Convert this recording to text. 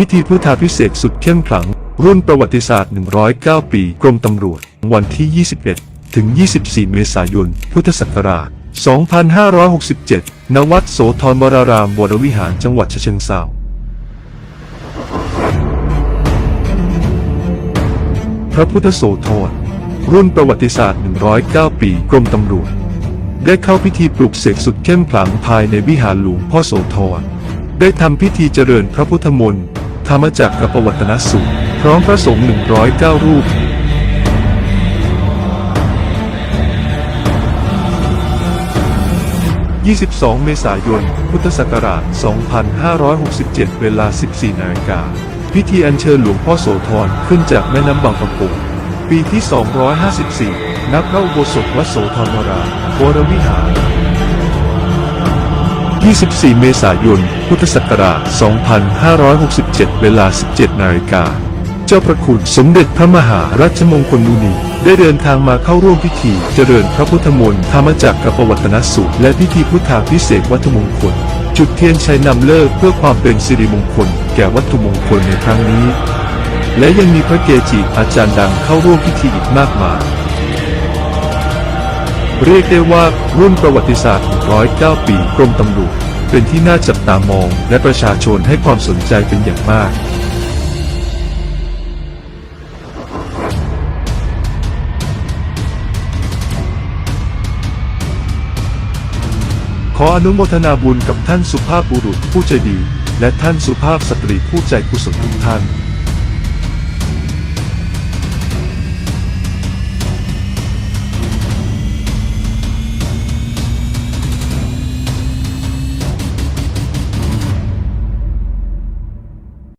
พิธีพุทธาพิเศษสุดเข้มขลัง รุ่นประวัติศาสตร์ 109 ปี กรมตำรวจ วันที่ 21 ถึง 24 เมษายน พุทธศักราช 2567 ณ วัดโสธรวรารามวรวิหารจังหวัดเชิงเทราพระพุทธโสธร รุ่นประวัติศาสตร์ 109 ปี กรมตำรวจ ได้เข้าพิธีปลุกเสกสุดเข้มขลังภายในวิหารหลวงพ่อโสธร ได้ทำพิธีเจริญพระพุทธมนต์ ธรรมจักรประวัตนสูตร พร้อมพระสงฆ์109รูป 22 เมษายน พุทธศักราช 2567 เวลา 14 นาฬิกา พิธีอัญเชิญหลวงพ่อโสธรขึ้นจากแม่น้ำบางประกงปีที่ 254 นับพระอุโบสถวัดโสธรวราวรวิหาร 24 เมษายน พุทธศักราช 2567 เวลา 17 นาฬิกา เจ้าพระคุณสมเด็จพระมหารัชมงคลมุนี ได้เดินทางมาเข้าร่วมพิธี เจริญพระพุทธมนต์ธรรมจักรประวัตนสูตร และพิธีพุทธาพิเศษวัตถุมงคล จุดเทียนชัยนำเลิกเพื่อความเป็นสิริมงคล แก่วัตถุมงคลในครั้งนี้ และยังมีพระเกจิอาจารย์ดังเข้าร่วมพิธีอีกมากมายเรียกได้ว่ารุ่นประวัติศาสตร์109ปีกรมตำรวจ เป็นที่น่าจับตามองและประชาชนให้ความสนใจเป็นอย่างมากขออนุโมทนาบุญกับท่านสุภาพบุรุษผู้ใจดี และท่านสุภาพสตรีผู้ใจกุศลทุกท่าน